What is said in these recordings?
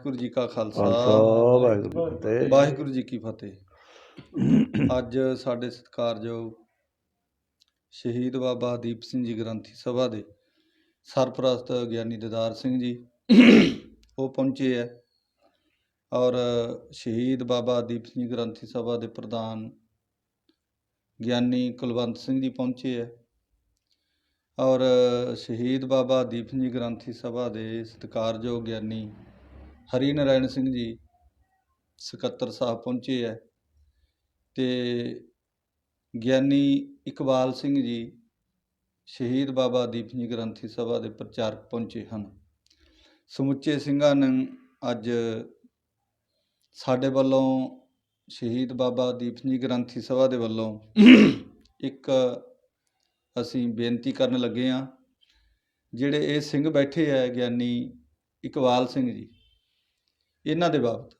ਵਾਹਿਗੁਰੂ ਜੀ ਕਾ ਖਾਲਸਾ। ਵਾਹਿਗੁਰੂ ਜੀ ਕੀ ਫਤਿਹ। ਵਾਹਿਗੁਰੂ ਜੀ ਕੀ ਫਤਿਹ। ਅੱਜ ਸਾਡੇ ਸਤਿਕਾਰਯੋਗ ਸ਼ਹੀਦ ਬਾਬਾ ਦੀਪ ਸਿੰਘ ਜੀ ਗ੍ਰੰਥੀ ਸਭਾ ਦੇ ਸਰਪ੍ਰਸਤ ਗਿਆਨੀ ਦਿਦਾਰ ਸਿੰਘ ਜੀ ਉਹ ਪਹੁੰਚੇ ਹੈ ਔਰ ਸ਼ਹੀਦ ਬਾਬਾ ਦੀਪ ਸਿੰਘ ਜੀ ਗ੍ਰੰਥੀ ਸਭਾ ਦੇ ਪ੍ਰਧਾਨ ਗਿਆਨੀ ਕੁਲਵੰਤ ਸਿੰਘ ਜੀ ਪਹੁੰਚੇ ਹੈ ਔਰ ਸ਼ਹੀਦ ਬਾਬਾ ਦੀਪ ਸਿੰਘ ਜੀ ਗ੍ਰੰਥੀ ਸਭਾ ਦੇ ਸਤਿਕਾਰਯੋਗ ਗਿਆਨੀ ਹਰੀ ਨਾਰਾਇਣ ਸਿੰਘ ਜੀ ਸਕੱਤਰ ਸਾਹਿਬ ਪਹੁੰਚੇ ਹੈ ਤੇ ਗਿਆਨੀ ਇਕਬਾਲ ਸਿੰਘ ਜੀ ਸ਼ਹੀਦ ਬਾਬਾ ਦੀਪ ਸਿੰਘ ਜੀ ਗ੍ਰੰਥੀ ਸਭਾ ਦੇ ਪ੍ਰਚਾਰਕ ਪਹੁੰਚੇ ਹਨ। ਸਮੁੱਚੇ ਸਿੰਘਾਂ ਨੇ ਅੱਜ ਸਾਡੇ ਵੱਲੋਂ ਸ਼ਹੀਦ ਬਾਬਾ ਦੀਪ ਸਿੰਘ ਜੀ ਗ੍ਰੰਥੀ ਸਭਾ ਦੇ ਵੱਲੋਂ ਇੱਕ ਅਸੀਂ ਬੇਨਤੀ ਕਰਨ ਲੱਗੇ ਹਾਂ, ਜਿਹੜੇ ਇਹ ਸਿੰਘ ਬੈਠੇ ਹੈ ਗਿਆਨੀ ਇਕਬਾਲ ਸਿੰਘ ਜੀ ਇਹਨਾਂ ਦੇ ਬਾਬਤ।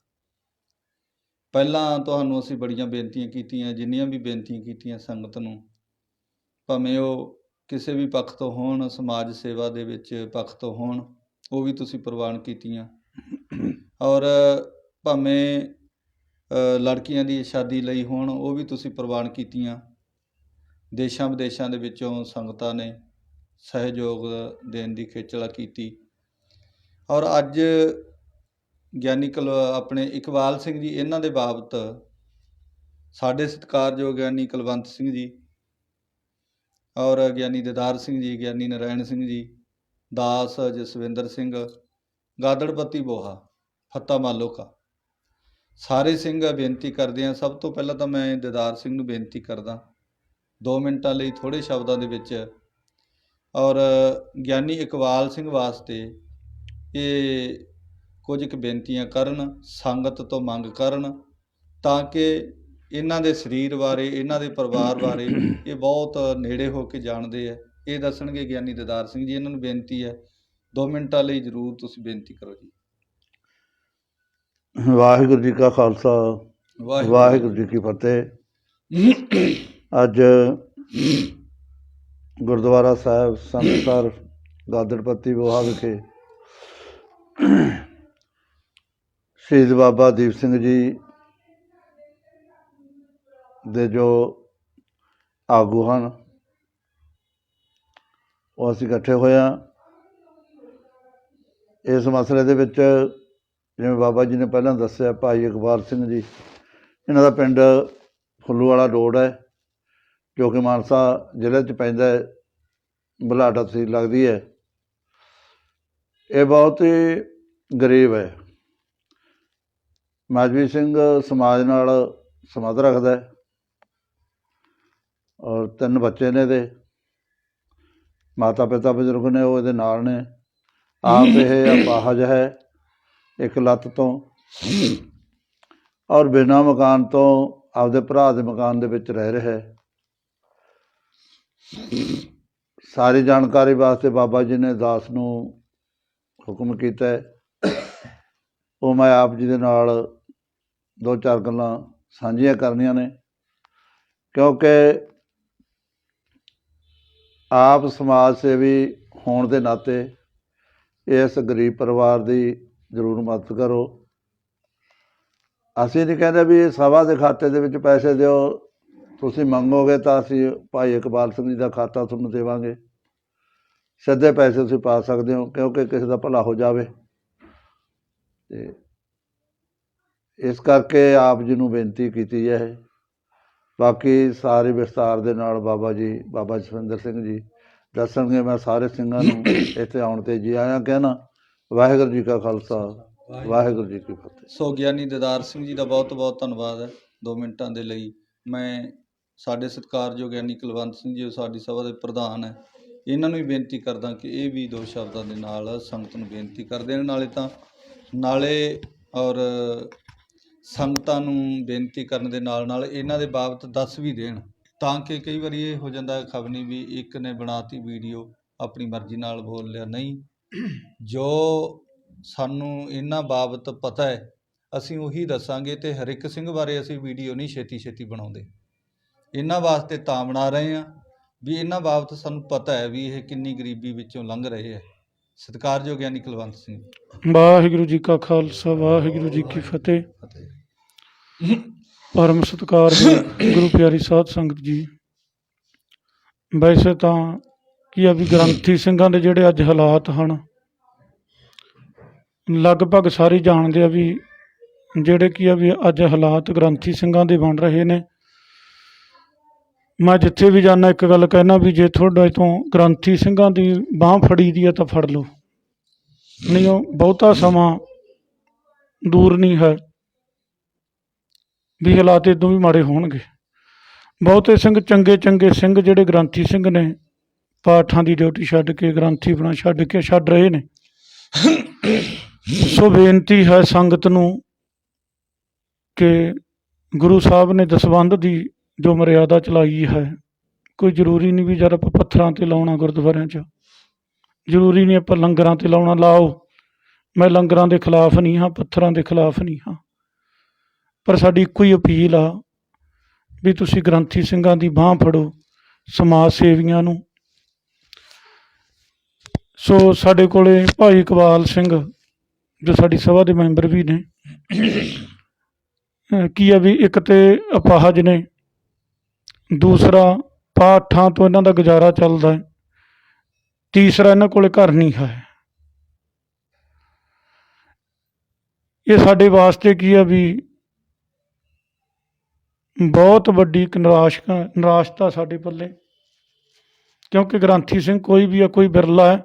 ਪਹਿਲਾਂ ਤੁਹਾਨੂੰ ਅਸੀਂ ਬੜੀਆਂ ਬੇਨਤੀਆਂ ਕੀਤੀਆਂ, ਜਿੰਨੀਆਂ ਵੀ ਬੇਨਤੀਆਂ ਕੀਤੀਆਂ ਸੰਗਤ ਨੂੰ, ਭਾਵੇਂ ਉਹ ਕਿਸੇ ਵੀ ਪੱਖ ਤੋਂ ਹੋਣ, ਸਮਾਜ ਸੇਵਾ ਦੇ ਵਿੱਚ ਪੱਖ ਤੋਂ ਹੋਣ, ਉਹ ਵੀ ਤੁਸੀਂ ਪ੍ਰਵਾਨ ਕੀਤੀਆਂ। ਔਰ ਭਾਵੇਂ ਲੜਕੀਆਂ ਦੀ ਸ਼ਾਦੀ ਲਈ ਹੋਣ, ਉਹ ਵੀ ਤੁਸੀਂ ਪ੍ਰਵਾਨ ਕੀਤੀਆਂ। ਦੇਸ਼ਾਂ ਵਿਦੇਸ਼ਾਂ ਦੇ ਵਿੱਚੋਂ ਸੰਗਤਾਂ ਨੇ ਸਹਿਯੋਗ ਦੇਣ ਦੀ ਖੇਚਲਾ ਕੀਤੀ। ਔਰ ਅੱਜ ਗਿਆਨੀ ਕਲ ਆਪਣੇ ਇਕਬਾਲ ਸਿੰਘ ਜੀ, ਇਹਨਾਂ ਦੇ ਬਾਬਤ ਸਾਡੇ ਸਤਿਕਾਰਯੋਗ ਗਿਆਨੀ ਕੁਲਵੰਤ ਸਿੰਘ ਜੀ ਔਰ ਗਿਆਨੀ ਦਿਦਾਰ ਸਿੰਘ ਜੀ, ਗਿਆਨੀ ਨਰਾਇਣ ਸਿੰਘ ਜੀ, ਦਾਸ ਜਸਵਿੰਦਰ ਸਿੰਘ, ਗਾਦੜਪਤੀ ਬੋਹਾ, ਫੱਤਾ ਮਾਲੋਕਾ। ਸਾਰੇ ਸਿੰਘ ਬੇਨਤੀ ਕਰਦੇ ਆ ਸਭ ਤੋਂ ਪਹਿਲਾਂ ਤਾਂ ਮੈਂ ਦਿਦਾਰ ਸਿੰਘ ਨੂੰ ਬੇਨਤੀ ਕਰਦਾ 2 ਮਿੰਟਾਂ ਲਈ ਥੋੜੇ ਸ਼ਬਦਾਂ ਦੇ ਵਿੱਚ। ਔਰ ਗਿਆਨੀ ਇਕਬਾਲ ਸਿੰਘ ਵਾਸਤੇ ਇਹ ਕੁਝ ਕੁ ਬੇਨਤੀਆਂ ਕਰਨ ਸੰਗਤ ਤੋਂ ਮੰਗ ਕਰਨ ਤਾਂ ਕਿ ਇਹਨਾਂ ਦੇ ਸਰੀਰ ਬਾਰੇ ਇਹਨਾਂ ਦੇ ਪਰਿਵਾਰ ਬਾਰੇ ਇਹ ਬਹੁਤ ਨੇੜੇ ਹੋ ਕੇ ਜਾਣਦੇ ਆ। ਇਹ ਦੱਸਣਗੇ ਗਿਆਨੀ ਦਿਦਾਰ ਸਿੰਘ ਜੀ ਇਹਨਾਂ ਨੂੰ ਬੇਨਤੀ ਹੈ 2 ਮਿੰਟਾਂ ਲਈ ਜ਼ਰੂਰ ਤੁਸੀਂ ਬੇਨਤੀ ਕਰੋ ਜੀ। ਵਾਹਿਗੁਰੂ ਜੀ ਕਾ ਖਾਲਸਾ ਵਾਹਿਗੁਰੂ। ਜੀ ਕੀ ਫਤਿਹ। ਅੱਜ ਗੁਰਦੁਆਰਾ ਸਾਹਿਬ ਸੰਤਸਰ ਗਾਦੜਪੱਤੀ ਬੋਹਾ ਵਿਖੇ ਸ਼ਹੀਦ ਬਾਬਾ ਦੀਪ ਸਿੰਘ ਜੀ ਦੇ ਜੋ ਆਗੂ ਹਨ, ਉਹ ਅਸੀਂ ਇਕੱਠੇ ਹੋਏ ਹਾਂ। ਇਸ ਮਸਲੇ ਦੇ ਵਿੱਚ ਜਿਵੇਂ ਬਾਬਾ ਜੀ ਨੇ ਪਹਿਲਾਂ ਦੱਸਿਆ, ਭਾਈ ਇਕਬਾਲ ਸਿੰਘ ਜੀ, ਇਹਨਾਂ ਦਾ ਪਿੰਡ ਫੁੱਲੂ ਵਾਲਾ ਰੋਡ ਹੈ, ਜੋ ਕਿ ਮਾਨਸਾ ਜ਼ਿਲ੍ਹੇ 'ਚ ਪੈਂਦਾ ਹੈ ਬੁਲਾਡਾ ਤਹਿਸੀਲ ਲੱਗਦੀ ਹੈ। ਇਹ ਬਹੁਤ ਹੀ ਗਰੀਬ ਹੈ। ਮਾਜਵੀ ਸਿੰਘ ਸਮਾਜ ਨਾਲ ਸੰਬੰਧ ਰੱਖਦਾ ਹੈ ਔਰ ਤਿੰਨ ਬੱਚੇ ਨੇ ਇਹਦੇ ਮਾਤਾ ਪਿਤਾ ਬਜ਼ੁਰਗ ਨੇ, ਉਹ ਇਹਦੇ ਨਾਲ ਨੇ। ਆਪ ਇਹ ਅਪਾਹਜ ਹੈ ਇੱਕ ਲੱਤ ਤੋਂ ਔਰ ਬਿਨਾਂ ਮਕਾਨ ਤੋਂ ਆਪਦੇ ਭਰਾ ਦੇ ਮਕਾਨ ਦੇ ਵਿੱਚ ਰਹਿ ਰਿਹਾ ਹੈ। ਸਾਰੀ ਜਾਣਕਾਰੀ ਵਾਸਤੇ ਬਾਬਾ ਜੀ ਨੇ ਦਾਸ ਨੂੰ ਹੁਕਮ ਕੀਤਾ ਉਹ ਮੈਂ ਆਪ ਜੀ ਦੇ ਨਾਲ ਦੋ ਚਾਰ ਗੱਲਾਂ ਸਾਂਝੀਆਂ ਕਰਨੀਆਂ ਨੇ। ਕਿਉਂਕਿ ਆਪ ਸਮਾਜ ਸੇਵੀ ਹੋਣ ਦੇ ਨਾਤੇ ਇਸ ਗਰੀਬ ਪਰਿਵਾਰ ਦੀ ਜ਼ਰੂਰ ਮਦਦ ਕਰੋ। ਅਸੀਂ ਨਹੀਂ ਕਹਿੰਦੇ ਵੀ ਸਭਾ ਦੇ ਖਾਤੇ ਦੇ ਵਿੱਚ ਪੈਸੇ ਦਿਓ, ਤੁਸੀਂ ਮੰਗੋਗੇ ਤਾਂ ਅਸੀਂ ਭਾਈ ਇਕਬਾਲ ਸਿੰਘ ਜੀ ਦਾ ਖਾਤਾ ਤੁਹਾਨੂੰ ਦੇਵਾਂਗੇ। ਸਿੱਧੇ ਪੈਸੇ ਤੁਸੀਂ ਪਾ ਸਕਦੇ ਹੋ ਕਿਉਂਕਿ ਕਿਸੇ ਦਾ ਭਲਾ ਹੋ ਜਾਵੇ। ਤੇ ਇਸ ਕਰਕੇ ਆਪ ਜੀ ਨੂੰ ਬੇਨਤੀ ਕੀਤੀ ਹੈ। ਬਾਕੀ ਸਾਰੇ ਵਿਸਤਾਰ ਦੇ ਨਾਲ ਬਾਬਾ ਜੀ, ਬਾਬਾ ਜਸਵਿੰਦਰ ਸਿੰਘ ਜੀ ਦੱਸਣਗੇ, ਮੈਂ ਸਾਰੇ ਸਿੰਘਾਂ ਨੂੰ ਇੱਥੇ ਆਉਣ ਤੇ ਜੀ ਆਇਆ ਕਹਿਣਾ। ਵਾਹਿਗੁਰੂ ਜੀ ਕਾ ਖਾਲਸਾ, ਵਾਹਿਗੁਰੂ ਜੀ ਕੀ ਫਤਿਹ। ਸੋ ਗਿਆਨੀ ਦਿਦਾਰ ਸਿੰਘ ਜੀ ਦਾ ਬਹੁਤ ਬਹੁਤ ਧੰਨਵਾਦ ਹੈ 2 ਮਿੰਟਾਂ ਦੇ ਲਈ। ਮੈਂ ਸਾਡੇ ਸਤਿਕਾਰਯੋਗ ਗਿਆਨੀ ਕੁਲਵੰਤ ਸਿੰਘ ਜੀ ਜੋ ਸਾਡੀ ਸਭਾ ਦੇ ਪ੍ਰਧਾਨ ਹੈ। ਇਹਨਾਂ ਨੂੰ ਵੀ ਬੇਨਤੀ ਕਰਦਾ ਕਿ ਇਹ ਵੀ ਦੋ ਸ਼ਬਦਾਂ ਦੇ ਨਾਲ ਸੰਗਤ ਨੂੰ ਬੇਨਤੀ ਕਰਦੇ ਨੇ। ਨਾਲੇ ਤਾਂ, ਨਾਲੇ ਔਰ ਸੰਗਤਾਂ ਨੂੰ ਬੇਨਤੀ ਕਰਨ ਦੇ ਨਾਲ ਨਾਲ ਇਹਨਾਂ ਦੇ ਬਾਬਤ ਦੱਸ ਵੀ ਦੇਣ, ਤਾਂ ਕਿ ਕਈ ਵਾਰੀ ਇਹ ਹੋ ਜਾਂਦਾ ਖਬਨੀ ਵੀ ਇੱਕ ਨੇ ਬਣਾਤੀ ਵੀਡੀਓ, ਆਪਣੀ ਮਰਜ਼ੀ ਨਾਲ ਬੋਲ ਲਿਆ, ਨਹੀਂ। ਜੋ ਸਾਨੂੰ ਇਹਨਾਂ ਬਾਬਤ ਪਤਾ ਹੈ, ਅਸੀਂ ਉਹੀ ਦੱਸਾਂਗੇ ਤੇ ਹਰਿਕ ਸਿੰਘ ਬਾਰੇ ਅਸੀਂ ਵੀਡੀਓ ਨਹੀਂ ਛੇਤੀ ਛੇਤੀ ਬਣਾਉਂਦੇ। ਇਹਨਾਂ ਵਾਸਤੇ ਤਾਂ ਬਣਾ ਰਹੇ ਆ ਵੀ ਇਹਨਾਂ ਬਾਬਤ ਸਾਨੂੰ ਪਤਾ ਹੈ ਵੀ ਇਹ ਕਿੰਨੀ ਗਰੀਬੀ ਵਿੱਚੋਂ ਲੰਘ ਰਹੇ ਹੈ। ਸਤਿਕਾਰਯੋਗ ਗਿਆਨੀ ਕੁਲਵੰਤ ਸਿੰਘ ਵਾਹਿਗੁਰੂ ਜੀ ਕਾ ਖਾਲਸਾ ਵਾਹਿਗੁਰੂ ਜੀ ਕੀ ਫਤਿਹ। ਪਰਮ ਸਤਿਕਾਰ ਗੁਰੂ ਪਿਆਰੀ ਸਾਧ ਸੰਗਤ ਜੀ। ਵੈਸੇ ਤਾਂ ਕੀ ਆ ਵੀ ਗ੍ਰੰਥੀ ਸਿੰਘਾਂ ਦੇ ਜਿਹੜੇ ਅੱਜ ਹਾਲਾਤ ਹਨ ਲਗਭਗ ਸਾਰੇ ਜਾਣਦੇ ਆ ਵੀ ਜਿਹੜੇ ਕੀ ਆ ਵੀ ਅੱਜ ਹਾਲਾਤ ਗ੍ਰੰਥੀ ਸਿੰਘਾਂ ਦੇ ਬਣ ਰਹੇ ਨੇ। ਮੈਂ ਜਿੱਥੇ ਵੀ ਜਾਂਦਾ, ਇੱਕ ਗੱਲ ਕਹਿਣਾ ਵੀ ਜੇ ਤੁਹਾਡੇ ਤੋਂ ਗ੍ਰੰਥੀ ਸਿੰਘਾਂ ਦੀ ਬਾਹ ਫੜੀ ਦੀ ਹੈ ਤਾਂ ਫੜ ਲਓ। ਨਹੀਂ, ਉਹ ਬਹੁਤਾ ਸਮਾਂ ਦੂਰ ਨਹੀਂ ਹੈ ਵੀ ਹਾਲਾਤ ਇਦੋਂ ਵੀ ਮਾੜੇ ਹੋਣਗੇ। ਬਹੁਤੇ ਸਿੰਘ ਚੰਗੇ ਚੰਗੇ ਸਿੰਘ ਜਿਹੜੇ ਗ੍ਰੰਥੀ ਸਿੰਘ ਨੇ, ਪਾਠਾਂ ਦੀ ਡਿਊਟੀ ਛੱਡ ਕੇ, ਗ੍ਰੰਥੀ ਬਣਾ ਛੱਡ ਕੇ ਛੱਡ ਰਹੇ ਨੇ। ਸੋ ਬੇਨਤੀ ਹੈ ਸੰਗਤ ਨੂੰ ਕਿ ਗੁਰੂ ਸਾਹਿਬ ਨੇ ਦਸਵੰਧ ਦੀ ਜੋ ਮਰਿਆਦਾ ਚਲਾਈ ਹੈ, ਕੋਈ ਜ਼ਰੂਰੀ ਨਹੀਂ ਵੀ ਜਦ ਆਪਾਂ ਪੱਥਰਾਂ ਤੇ ਲਾਉਣਾ ਗੁਰਦੁਆਰਿਆਂ 'ਚ। ਜ਼ਰੂਰੀ ਨਹੀਂ ਆਪਾਂ ਲੰਗਰਾਂ ਤੇ ਲਾਉਣਾ, ਲਾਓ, ਮੈਂ ਲੰਗਰਾਂ ਦੇ ਖਿਲਾਫ ਨਹੀਂ ਹਾਂ, ਪੱਥਰਾਂ ਦੇ ਖਿਲਾਫ ਨਹੀਂ ਹਾਂ। ਪਰ ਸਾਡੀ ਇੱਕੋ ਹੀ ਅਪੀਲ ਆ ਵੀ ਤੁਸੀਂ ਗ੍ਰੰਥੀ ਸਿੰਘਾਂ ਦੀ ਬਾਹ ਫੜੋ, ਸਮਾਜ ਸੇਵੀਆਂ ਨੂੰ। ਸੋ ਸਾਡੇ ਕੋਲੇ ਭਾਈ ਇਕਬਾਲ ਸਿੰਘ, ਜੋ ਸਾਡੀ ਸਭਾ ਦੇ ਮੈਂਬਰ ਵੀ ਨੇ ਕੀ ਆ ਵੀ ਇੱਕ ਤੇ ਅਪਾਹਜ ਨੇ ਦੂਸਰਾ ਪਾਠਾਂ ਤੋਂ ਇਹਨਾਂ ਦਾ ਗੁਜ਼ਾਰਾ ਚੱਲਦਾ ਹੈ। ਤੀਸਰਾ ਇਹਨਾਂ ਕੋਲੇ ਘਰ ਨਹੀਂ ਹੈ। ਇਹ ਸਾਡੇ ਵਾਸਤੇ ਕੀ ਆ ਵੀ ਬਹੁਤ ਵੱਡੀ ਇੱਕ ਨਿਰਾਸ਼ ਨਿਰਾਸ਼ਤਾ ਸਾਡੇ ਪੱਲੇ। ਕਿਉਂਕਿ ਗ੍ਰੰਥੀ ਸਿੰਘ ਕੋਈ ਵੀ ਆ ਕੋਈ ਬਿਰਲਾ ਹੈ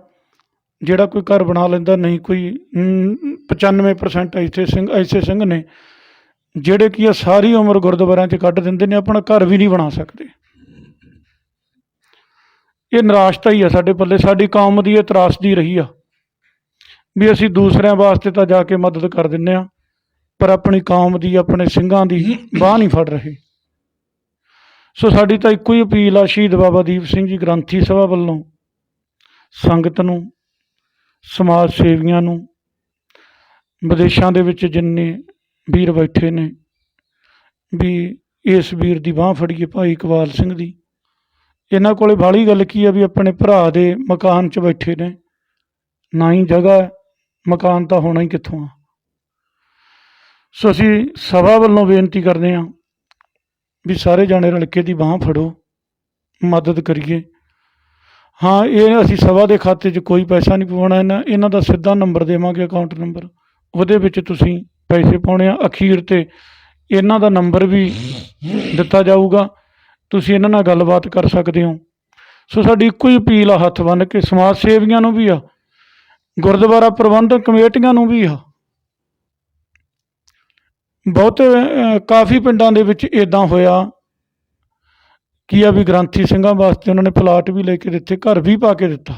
ਜਿਹੜਾ ਕੋਈ ਘਰ ਬਣਾ ਲੈਂਦਾ ਨਹੀਂ ਕੋਈ ਅਮ, 95% ਐਸੇ ਸਿੰਘ ਐਸੇ ਸਿੰਘ ਨੇ ਜਿਹੜੇ ਕੀ ਆ ਸਾਰੀ ਉਮਰ ਗੁਰਦੁਆਰਿਆਂ 'ਚ ਕੱਢ ਦਿੰਦੇ ਨੇ, ਆਪਣਾ ਘਰ ਵੀ ਨਹੀਂ ਬਣਾ ਸਕਦੇ। ਇਹ ਨਿਰਾਸ਼ਤਾ ਹੀ ਆ ਸਾਡੇ ਪੱਲੇ, ਸਾਡੀ ਕੌਮ ਦੀ ਇਹ ਤਰਾਸਦੀ ਰਹੀ ਆ। ਵੀ ਅਸੀਂ ਦੂਸਰਿਆਂ ਵਾਸਤੇ ਤਾਂ ਜਾ ਕੇ ਮਦਦ ਕਰ ਦਿੰਨੇ ਆ, ਪਰ ਆਪਣੀ ਕੌਮ ਦੀ, ਆਪਣੇ ਸਿੰਘਾਂ ਦੀ ਬਾਹ ਨਹੀਂ ਫੜ ਰਹੇ। ਸੋ ਸਾਡੀ ਤਾਂ ਇੱਕੋ ਹੀ ਅਪੀਲ ਆ ਸ਼ਹੀਦ ਬਾਬਾ ਦੀਪ ਸਿੰਘ ਜੀ ਗ੍ਰੰਥੀ ਸਭਾ ਵੱਲੋਂ, ਸੰਗਤ ਨੂੰ, ਸਮਾਜ ਸੇਵੀਆਂ ਨੂੰ, ਵਿਦੇਸ਼ਾਂ ਦੇ ਵਿੱਚ ਜਿੰਨੇ ਵੀਰ ਬੈਠੇ ਨੇ ਵੀ ਇਸ ਵੀਰ ਦੀ ਬਾਹ ਫੜੀਏ ਭਾਈ ਇਕਬਾਲ ਸਿੰਘ ਦੀ। ਇਹਨਾਂ ਕੋਲੇ ਬਾਹਲੀ ਗੱਲ ਕੀ ਆ ਵੀ ਆਪਣੇ ਭਰਾ ਦੇ ਮਕਾਨ 'ਚ ਬੈਠੇ ਨੇ। ਨਾ ਹੀ ਜਗ੍ਹਾ ਮਕਾਨ ਤਾਂ ਹੋਣਾ ਹੀ ਕਿੱਥੋਂ ਆ। ਸੋ ਅਸੀਂ ਸਭਾ ਵੱਲੋਂ ਬੇਨਤੀ ਕਰਦੇ ਹਾਂ ਵੀ ਸਾਰੇ ਜਾਣੇ ਰਲ ਕੇ ਦੀ ਬਾਹ ਫੜੋ, ਮਦਦ ਕਰੀਏ। ਹਾਂ, ਇਹ ਅਸੀਂ ਸਭਾ ਦੇ ਖਾਤੇ 'ਚ ਕੋਈ ਪੈਸਾ ਨਹੀਂ ਪਵਾਉਣਾ, ਇਹਨਾਂ ਇਹਨਾਂ ਦਾ ਸਿੱਧਾ ਨੰਬਰ ਦੇਵਾਂਗੇ, ਅਕਾਊਂਟ ਨੰਬਰ। ਉਹਦੇ ਵਿੱਚ ਤੁਸੀਂ ਪੈਸੇ ਪਾਉਣੇ ਆ ਅਖੀਰ ਤੇ ਇਹਨਾਂ ਦਾ ਨੰਬਰ ਵੀ ਦਿੱਤਾ ਜਾਊਗਾ। ਤੁਸੀਂ ਇਹਨਾਂ ਨਾਲ ਗੱਲਬਾਤ ਕਰ ਸਕਦੇ ਹੋ। ਸੋ ਸਾਡੀ ਇੱਕੋ ਹੀ ਅਪੀਲ ਆ ਹੱਥ ਬੰਨ੍ਹ ਕੇ, ਸਮਾਜ ਸੇਵੀਆਂ ਨੂੰ ਵੀ ਆ, ਗੁਰਦੁਆਰਾ ਪ੍ਰਬੰਧਕ ਕਮੇਟੀਆਂ ਨੂੰ ਵੀ ਆ। ਬਹੁਤ ਕਾਫੀ ਪਿੰਡਾਂ ਦੇ ਵਿੱਚ ਇਦਾਂ ਹੋਇਆ ਕੀ ਆ ਵੀ ਗ੍ਰੰਥੀ ਸਿੰਘਾਂ ਵਾਸਤੇ ਉਹਨਾਂ ਨੇ ਪਲਾਟ ਵੀ ਲੈ ਕੇ ਦਿੱਤੇ, ਘਰ ਵੀ ਪਾ ਕੇ ਦਿੱਤਾ।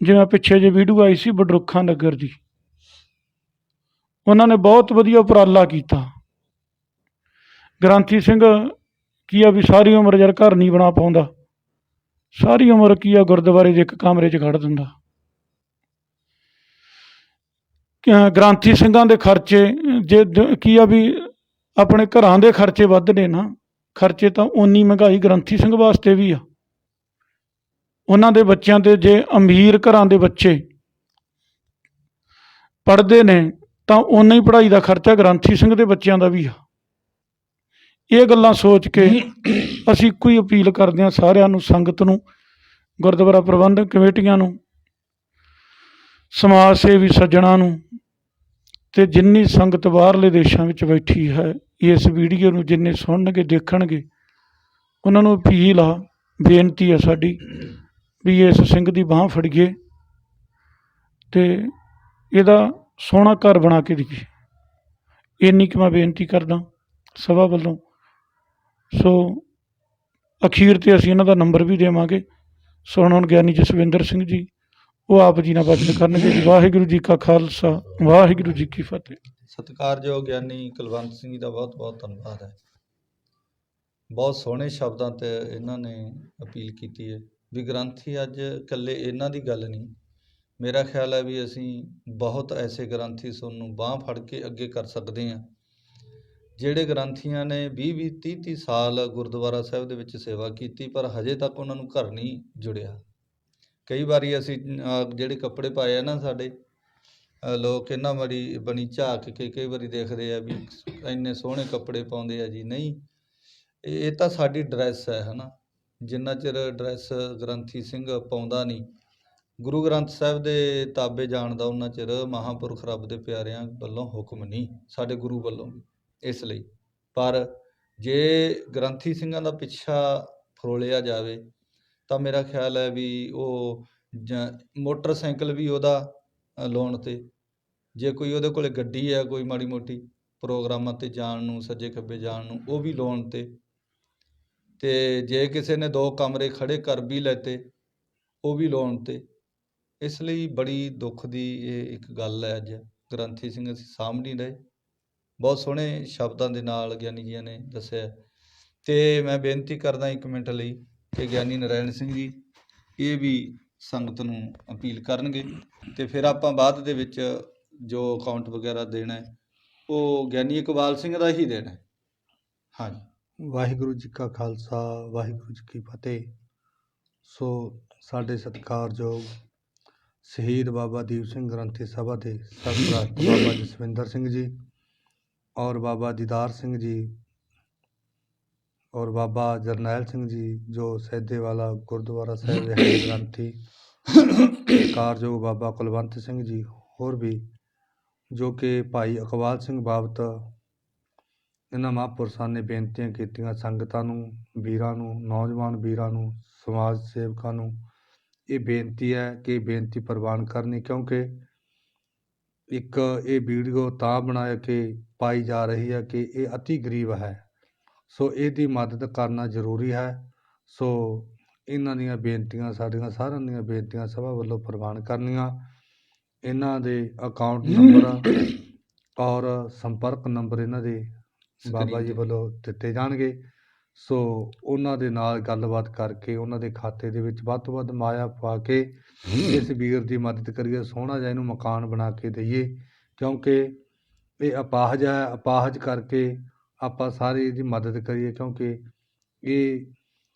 ਜਿਵੇਂ ਪਿੱਛੇ ਜੇ ਵੀਡੀਓ ਆਈ ਸੀ ਬਡਰੁੱਖਾਂ ਨਗਰ ਦੀ। ਉਹਨਾਂ ਨੇ ਬਹੁਤ ਵਧੀਆ ਉਪਰਾਲਾ ਕੀਤਾ। ਗ੍ਰੰਥੀ ਸਿੰਘ ਕੀ ਆ ਵੀ ਸਾਰੀ ਉਮਰ ਯਾਰ ਘਰ ਨਹੀਂ ਬਣਾ ਪਾਉਂਦਾ। ਸਾਰੀ ਉਮਰ ਕੀ ਆ ਗੁਰਦੁਆਰੇ ਦੇ ਇੱਕ ਕਮਰੇ 'ਚ ਖੜ ਦਿੰਦਾ। ਕਿ ਗ੍ਰੰਥੀ ਸਿੰਘਾਂ ਦੇ ਖਰਚੇ, ਜੇ ਕੀ ਆ ਵੀ ਆਪਣੇ ਘਰਾਂ ਦੇ ਖਰਚੇ ਵੱਧ ਨੇ ਨਾ, ਖਰਚੇ ਤਾਂ ਓਨੀ ਮਹਿੰਗਾਈ ਗ੍ਰੰਥੀ ਸਿੰਘ ਵਾਸਤੇ ਵੀ ਆ। ਉਹਨਾਂ ਦੇ ਬੱਚਿਆਂ ਦੇ ਜੇ ਅਮੀਰ ਘਰਾਂ ਦੇ ਬੱਚੇ ਪੜ੍ਹਦੇ ਨੇ ਤਾਂ ਓਨਾ ਹੀ ਪੜ੍ਹਾਈ ਦਾ ਖਰਚਾ ਗ੍ਰੰਥੀ ਸਿੰਘ ਦੇ ਬੱਚਿਆਂ ਦਾ ਵੀ ਆ। ਇਹ ਗੱਲਾਂ ਸੋਚ ਕੇ ਅਸੀਂ ਇੱਕੋ ਹੀ ਅਪੀਲ ਕਰਦੇ ਹਾਂ ਸਾਰਿਆਂ ਨੂੰ, ਸੰਗਤ ਨੂੰ, ਗੁਰਦੁਆਰਾ ਪ੍ਰਬੰਧਕ ਕਮੇਟੀਆਂ ਨੂੰ, ਸਮਾਜ ਸੇਵੀ ਸੱਜਣਾ ਨੂੰ ਤੇ ਜਿੰਨੀ ਸੰਗਤ ਬਾਹਰਲੇ ਦੇਸ਼ਾਂ ਵਿੱਚ ਬੈਠੀ ਹੈ, ਇਸ ਵੀਡੀਓ ਨੂੰ ਜਿੰਨੇ ਸੁਣਨਗੇ, ਦੇਖਣਗੇ, ਉਹਨਾਂ ਨੂੰ ਅਪੀਲ ਆ, ਬੇਨਤੀ ਆ ਸਾਡੀ ਵੀ ਇਸ ਸਿੰਘ ਦੀ ਬਾਹ ਫੜੀਏ ਤੇ ਇਹਦਾ ਸੋਹਣਾ ਘਰ ਬਣਾ ਕੇ ਦਈਏ ਇੰਨੀ ਕੁ ਮੈਂ ਬੇਨਤੀ ਕਰਦਾ ਸਭਾ ਵੱਲੋਂ। ਸੋ ਅਖੀਰ ਤੇ ਅਸੀਂ ਇਹਨਾਂ ਦਾ ਨੰਬਰ ਵੀ ਦੇਵਾਂਗੇ। ਸੋ ਹੁਣ ਗਿਆਨੀ ਜਸਵਿੰਦਰ ਸਿੰਘ ਜੀ, ਉਹ ਆਪ ਜੀ ਨਾਲ ਬਚਨ ਕਰਨਗੇ। ਜੀ ਵਾਹਿਗੁਰੂ ਜੀ ਕਾ ਖਾਲਸਾ, ਵਾਹਿਗੁਰੂ ਜੀ ਕੀ ਫਤਿਹ। ਸਤਿਕਾਰਯੋਗ ਗਿਆਨੀ ਕੁਲਵੰਤ ਸਿੰਘ ਜੀ ਦਾ ਬਹੁਤ ਬਹੁਤ ਧੰਨਵਾਦ ਹੈ। ਬਹੁਤ ਸੋਹਣੇ ਸ਼ਬਦਾਂ ਤੇ ਇਹਨਾਂ ਨੇ ਅਪੀਲ ਕੀਤੀ ਹੈ। ਵੀ ਗ੍ਰੰਥੀ ਅੱਜ ਇਕੱਲੇ ਇਹਨਾਂ ਦੀ ਗੱਲ ਨਹੀਂ ਮੇਰਾ ਖਿਆਲ ਹੈ ਵੀ ਅਸੀਂ ਬਹੁਤ ਐਸੇ ਗ੍ਰੰਥੀ ਸਾਨੂੰ ਬਾਹ ਫੜ ਕੇ ਅੱਗੇ ਕਰ ਸਕਦੇ ਹਾਂ। ਜਿਹੜੇ ਗ੍ਰੰਥੀਆਂ ਨੇ 20 20 30 30 ਸਾਲ ਗੁਰਦੁਆਰਾ ਸਾਹਿਬ ਦੇ ਵਿੱਚ ਸੇਵਾ ਕੀਤੀ, ਪਰ ਹਜੇ ਤੱਕ ਉਹਨਾਂ ਨੂੰ ਘਰ ਨਹੀਂ ਜੁੜਿਆ। ਕਈ ਵਾਰੀ ਅਸੀਂ ਜਿਹੜੇ ਕੱਪੜੇ ਪਾਏ ਆ ਨਾ ਸਾਡੇ ਲੋਕ ਇਹਨਾਂ ਵਾਰੀ ਬਣੀ ਝਾਕ ਕੇ ਕਈ ਵਾਰੀ ਦੇਖਦੇ ਆ ਵੀ ਇੰਨੇ ਸੋਹਣੇ ਕੱਪੜੇ ਪਾਉਂਦੇ ਆ ਜੀ, ਨਹੀਂ ਇਹ ਇਹ ਤਾਂ ਸਾਡੀ ਡਰੈਸ ਹੈ, ਹਨਾ। ਜਿੰਨਾ ਚਿਰ ਡਰੈਸ ਗ੍ਰੰਥੀ ਸਿੰਘ ਪਾਉਂਦਾ ਨਹੀਂ ਗੁਰੂ ਗ੍ਰੰਥ ਸਾਹਿਬ ਦੇ ਤਾਬੇ ਜਾਣ ਦਾ ਉਹਨਾਂ ਚਿਰ ਮਹਾਂਪੁਰਖ ਰੱਬ ਦੇ ਪਿਆਰਿਆਂ ਵੱਲੋਂ ਹੁਕਮ ਨਹੀਂ ਸਾਡੇ ਗੁਰੂ ਵੱਲੋਂ ਵੀ ਇਸ ਲਈ। ਪਰ ਜੇ ਗ੍ਰੰਥੀ ਸਿੰਘਾਂ ਦਾ ਪਿੱਛਾ ਫਰੋਲਿਆ ਜਾਵੇ ਤਾਂ ਮੇਰਾ ਖਿਆਲ ਹੈ ਵੀ ਉਹ ਜਾਂ ਮੋਟਰਸਾਈਕਲ ਵੀ ਉਹਦਾ ਅ, ਲੋਨ ਤੇ। ਜੇ ਕੋਈ ਉਹਦੇ ਕੋਲੇ ਗੱਡੀ ਹੈ ਕੋਈ ਮਾੜੀ ਮੋਟੀ ਪ੍ਰੋਗਰਾਮਾਂ ਤੇ ਜਾਣ ਨੂੰ ਸੱਜੇ ਖੱਬੇ ਜਾਣ ਨੂੰ ਉਹ ਵੀ ਲੋਨ ਤੇ। ਤੇ ਜੇ ਕਿਸੇ ਨੇ ਦੋ ਕਮਰੇ ਖੜੇ ਕਰ ਵੀ ਲੈਤੇ ਉਹ ਵੀ ਲੋਨ ਤੇ। ਇਸ ਲਈ ਬੜੀ ਦੁੱਖ ਦੀ ਇਹ ਇੱਕ ਗੱਲ ਹੈ ਅੱਜ। ਗ੍ਰੰਥੀ ਸਿੰਘ ਅਸੀਂ ਸਾਂਭ ਨਹੀਂ ਰਹੇ। ਬਹੁਤ ਸੋਹਣੇ ਸ਼ਬਦਾਂ ਦੇ ਨਾਲ ਗਿਆਨੀ ਜੀਆਂ ਨੇ ਦੱਸਿਆ। ਤੇ ਮੈਂ ਬੇਨਤੀ ਕਰਦਾ ਇੱਕ ਮਿੰਟ ਲਈ ਕਿ ਗਿਆਨੀ ਨਰਾਇਣ ਸਿੰਘ ਜੀ ਇਹ ਵੀ ਸੰਗਤ ਨੂੰ ਅਪੀਲ ਕਰਨਗੇ ਤੇ ਫਿਰ ਆਪਾਂ ਬਾਅਦ ਦੇ ਵਿੱਚ ਜੋ ਅਕਾਊਂਟ ਵਗੈਰਾ ਦੇਣਾ ਹੈ, ਉਹ ਗਿਆਨੀ ਇਕਬਾਲ ਸਿੰਘ ਦਾ ਹੀ ਦੇਣਾ ਹੈ। ਹਾਂਜੀ। ਵਾਹਿਗੁਰੂ ਜੀ ਕਾ ਖਾਲਸਾ, ਵਾਹਿਗੁਰੂ ਜੀ ਕੀ ਫਤਿਹ। ਸੋ ਸਾਡੇ ਸਤਿਕਾਰਯੋਗ ਸ਼ਹੀਦ ਬਾਬਾ ਦੀਪ ਸਿੰਘ ਗ੍ਰੰਥੀ ਸਭਾ ਦੇ ਸਰਪ੍ਰਸਤ ਬਾਬਾ ਜਸਵਿੰਦਰ ਸਿੰਘ ਜੀ ਔਰ ਬਾਬਾ ਦੀਦਾਰ ਸਿੰਘ ਜੀ ਔਰ ਬਾਬਾ ਜਰਨੈਲ ਸਿੰਘ ਜੀ ਜੋ ਸੈਦੇ ਵਾਲਾ ਗੁਰਦੁਆਰਾ ਸਾਹਿਬ ਦੇ ਹੈਡ ਗ੍ਰੰਥੀ ਕਾਰਜੋਗ ਬਾਬਾ ਕੁਲਵੰਤ ਸਿੰਘ ਜੀ ਹੋਰ ਵੀ ਜੋ ਕਿ ਭਾਈ ਇਕਬਾਲ ਸਿੰਘ ਬਾਬਤ ਇਹਨਾਂ ਮਹਾਂਪੁਰਸ਼ਾਂ ਨੇ ਬੇਨਤੀਆਂ ਕੀਤੀਆਂ ਸੰਗਤਾਂ ਨੂੰ ਵੀਰਾਂ ਨੂੰ ਨੌਜਵਾਨ ਵੀਰਾਂ ਨੂੰ ਸਮਾਜ ਸੇਵਕਾਂ ਨੂੰ ਇਹ ਬੇਨਤੀ ਹੈ ਕਿ ਬੇਨਤੀ ਪ੍ਰਵਾਨ ਕਰਨੀ ਕਿਉਂਕਿ ਇੱਕ ਇਹ ਵੀਡੀਓ ਤਾਂ ਬਣਾਇਆ ਕਿ ਪਾਈ ਜਾ ਰਹੀ ਹੈ ਕਿ ਇਹ ਅਤੀ ਗਰੀਬ ਹੈ। ਸੋ ਇਹਦੀ ਮਦਦ ਕਰਨਾ ਜ਼ਰੂਰੀ ਹੈ। ਸੋ ਇਹਨਾਂ ਦੀਆਂ ਬੇਨਤੀਆਂ ਸਾਡੀਆਂ ਸਾਰਿਆਂ ਦੀਆਂ ਬੇਨਤੀਆਂ ਸਭਾ ਵੱਲੋਂ ਪ੍ਰਵਾਨ ਕਰਨੀਆਂ। ਇਹਨਾਂ ਦੇ ਅਕਾਊਂਟ ਨੰਬਰ ਔਰ ਸੰਪਰਕ ਨੰਬਰ ਇਹਨਾਂ ਦੇ ਬਾਬਾ ਜੀ। ਵੱਲੋਂ ਦਿੱਤੇ ਜਾਣਗੇ। ਸੋ ਉਹਨਾਂ ਦੇ ਨਾਲ ਗੱਲਬਾਤ ਕਰਕੇ ਉਹਨਾਂ ਦੇ ਖਾਤੇ ਦੇ ਵਿੱਚ ਵੱਧ ਤੋਂ ਵੱਧ ਮਾਇਆ ਪਾ ਕੇ ਇਸ ਵੀਰ ਦੀ ਮਦਦ ਕਰੀਏ ਸੋਹਣਾ ਜਿਹਾ ਇਹਨੂੰ ਮਕਾਨ ਬਣਾ ਕੇ ਦਈਏ। ਕਿਉਂਕਿ ਇਹ ਅਪਾਹਜ ਹੈ ਅਪਾਹਜ ਕਰਕੇ ਆਪਾਂ ਸਾਰੇ ਇਹਦੀ ਮਦਦ ਕਰੀਏ ਕਿਉਂਕਿ ਇਹ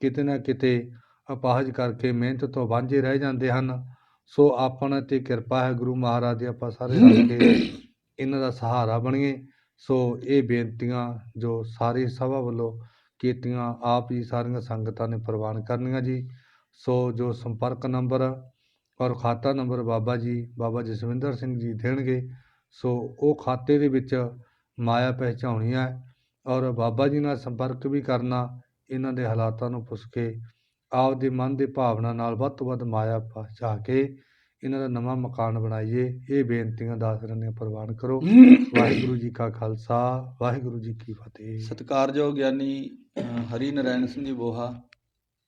ਕਿਤੇ ਨਾ ਕਿਤੇ ਅਪਾਹਜ ਕਰਕੇ ਮਿਹਨਤ ਤੋਂ ਵਾਂਝੇ ਰਹਿ ਜਾਂਦੇ ਹਨ। ਸੋ ਆਪਣਾ ਤੇ ਕਿਰਪਾ ਹੈ ਗੁਰੂ ਮਹਾਰਾਜ ਦੀ ਆਪਾਂ ਸਾਰੇ ਰਲ ਕੇ ਇਹਨਾਂ ਦਾ ਸਹਾਰਾ ਬਣੀਏ। ਸੋ ਇਹ ਬੇਨਤੀਆਂ ਜੋ ਸਾਰੀ ਸਭਾ ਵੱਲੋਂ ਕੀਤੀਆਂ, ਆਪ ਜੀ ਸਾਰੀਆਂ ਸੰਗਤਾਂ ਨੇ ਪ੍ਰਵਾਨ ਕਰਨੀਆਂ ਜੀ। ਸੋ ਜੋ ਸੰਪਰਕ ਨੰਬਰ ਔਰ ਖਾਤਾ ਨੰਬਰ ਬਾਬਾ ਜੀ, ਬਾਬਾ ਜਸਵਿੰਦਰ ਸਿੰਘ ਜੀ ਦੇਣਗੇ, ਸੋ ਉਹ ਖਾਤੇ ਦੇ ਵਿੱਚ ਮਾਇਆ ਪਹਿਚਾਉਣੀ ਹੈ ਔਰ ਬਾਬਾ ਜੀ ਨਾਲ ਸੰਪਰਕ ਵੀ ਕਰਨਾ, ਇਹਨਾਂ ਦੇ ਹਾਲਾਤਾਂ ਨੂੰ ਪੁੱਛ ਕੇ, ਆਪ ਦੇ ਮਨ ਦੀ ਭਾਵਨਾ ਨਾਲ ਵੱਧ ਤੋਂ ਵੱਧ ਮਾਇਆ ਪਹੁੰਚਾ ਕੇ ਇਹਨਾਂ ਦਾ ਨਵਾਂ ਮਕਾਨ ਬਣਾਈਏ, ਇਹ ਬੇਨਤੀਆਂ ਦਾਸਰਾਂ ਨੇ ਪ੍ਰਵਾਨ ਕਰੋ। ਵਾਹਿਗੁਰੂ ਜੀ ਕਾ ਖਾਲਸਾ, ਵਾਹਿਗੁਰੂ ਜੀ ਕੀ ਫਤਿਹ। ਸਤਿਕਾਰਯੋਗ ਗਿਆਨੀ ਹਰੀ ਨਰਾਇਣ ਸਿੰਘ ਜੀ ਬੋਹਾ,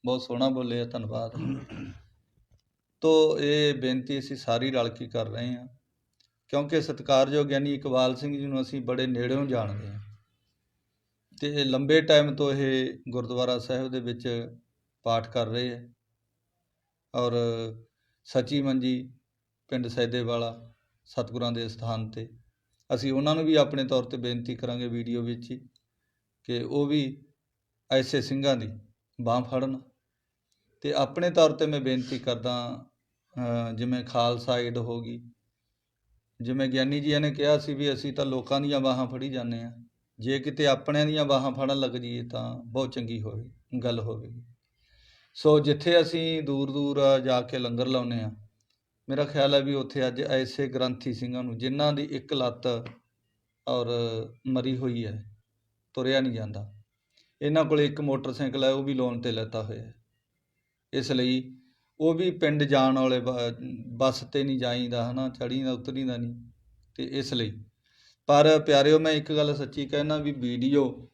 ਬਹੁਤ ਸੋਹਣਾ ਬੋਲੇ ਆ, ਧੰਨਵਾਦ। ਤੋ, ਇਹ ਬੇਨਤੀ ਅਸੀਂ ਸਾਰੀ ਰਲ ਕੇ ਕਰ ਰਹੇ ਹਾਂ, ਕਿਉਂਕਿ ਸਤਿਕਾਰਯੋਗ ਗਿਆਨੀ ਇਕਬਾਲ ਸਿੰਘ ਜੀ ਨੂੰ ਅਸੀਂ ਬੜੇ ਨੇੜਿਓਂ ਜਾਣਦੇ ਹਾਂ। ਤੇ ਲੰਬੇ ਟਾਈਮ ਤੋਂ ਇਹ ਗੁਰਦੁਆਰਾ ਸਾਹਿਬ ਦੇ ਵਿੱਚ ਪਾਠ ਕਰ ਰਹੇ ਹੈ ਔਰ ਸੱਚੀ ਮੰਜੀ ਪਿੰਡ ਸੈਦੇਵਾਲਾ ਸਤਿਗੁਰਾਂ ਦੇ ਸਥਾਨ ਤੇ। ਅਸੀਂ ਉਹਨਾਂ ਨੂੰ ਵੀ ਆਪਣੇ ਤੌਰ ਤੇ ਬੇਨਤੀ ਕਰਾਂਗੇ ਵੀਡੀਓ ਵਿੱਚ ਹੀ ਕਿ ਉਹ ਵੀ ਐਸੇ ਸਿੰਘਾਂ ਦੀ ਬਾਹ ਫੜਨ। ਤੇ ਆਪਣੇ ਤੌਰ ਤੇ ਮੈਂ ਬੇਨਤੀ ਕਰਦਾ ਜਿਵੇਂ ਖਾਲਸਾ ਏਡ ਹੋ ਗਈ, ਜਿਵੇਂ ਗਿਆਨੀ ਜੀ ਨੇ ਕਿਹਾ ਸੀ ਵੀ ਅਸੀਂ ਤਾਂ ਲੋਕਾਂ ਦੀਆਂ ਬਾਹਾਂ ਫੜੀ ਜਾਂਦੇ ਆ ਜੇ ਕਿਤੇ ਆਪਣਿਆਂ ਦੀਆਂ ਬਾਹਾਂ ਫੜਨ ਲੱਗ ਜਾਈਏ ਤਾਂ ਬਹੁਤ ਚੰਗੀ ਹੋਵੇ, ਗੱਲ ਹੋਵੇਗੀ। ਸੋ ਜਿੱਥੇ ਅਸੀਂ ਦੂਰ ਦੂਰ ਜਾ ਕੇ ਲੰਗਰ ਲਾਉਨੇ ਆ ਮੇਰਾ ਖਿਆਲ ਹੈ ਵੀ ਉੱਥੇ ਅੱਜ ਐਸੇ ਗ੍ਰੰਥੀ ਸਿੰਘਾਂ ਨੂੰ ਜਿਨ੍ਹਾਂ ਦੀ ਇੱਕ ਲੱਤ ਔਰ ਮਰੀ ਹੋਈ ਹੈ, ਤੁਰਿਆ ਨਹੀਂ ਜਾਂਦਾ। ਇਹਨਾਂ ਕੋਲ ਇੱਕ ਮੋਟਰਸਾਈਕਲ ਹੈ, ਉਹ ਵੀ ਲੋਨ ਤੇ ਲੈਤਾ ਹੋਇਆ ਹੈ। ਇਸ ਲਈ ਉਹ ਵੀ ਪਿੰਡ ਜਾਣ ਵਾਲੇ ਬ- ਬੱਸ ਤੇ ਨਹੀਂ ਜਾਈਦਾ, ਹਨਾ ਚੜੀਦਾ ਉਤਰੀਦਾ ਨਹੀਂ। ਤੇ ਇਸ ਲਈ, ਪਰ ਪਿਆਰਿਓ, ਮੈਂ ਇੱਕ ਗੱਲ ਸੱਚੀ ਕਹਿਣਾ ਵੀ ਵੀਡੀਓ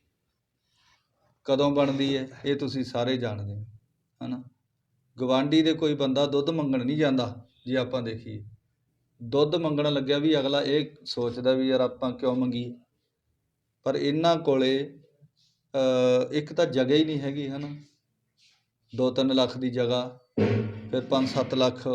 ਕਦੋਂ ਬਣਦੀ ਹੈ, ਇਹ ਤੁਸੀਂ ਸਾਰੇ ਜਾਣਦੇ ਹੋ। ਹਨਾ? ਗਵਾਂਢੀ ਦੇ ਕੋਈ ਬੰਦਾ ਦੁੱਧ ਮੰਗਣ ਨਹੀਂ ਜਾਂਦਾ, ਜੇ ਆਪਾਂ ਦੇਖੀਏ। ਦੁੱਧ ਮੰਗਣ ਲੱਗਿਆ ਵੀ ਅਗਲਾ ਇਹ ਸੋਚਦਾ ਵੀ ਯਾਰ ਆਪਾਂ ਕਿਉਂ ਮੰਗੀਏ? ਪਰ ਇਹਨਾਂ ਕੋਲੇ ਇੱਕ ਤਾਂ ਜਗ੍ਹਾ ਹੀ ਨਹੀਂ ਹੈਗੀ, ਹਨਾ? 2-3 ਲੱਖ ਦੀ ਜਗ੍ਹਾ, ਫਿਰ 5-7 ਲੱਖ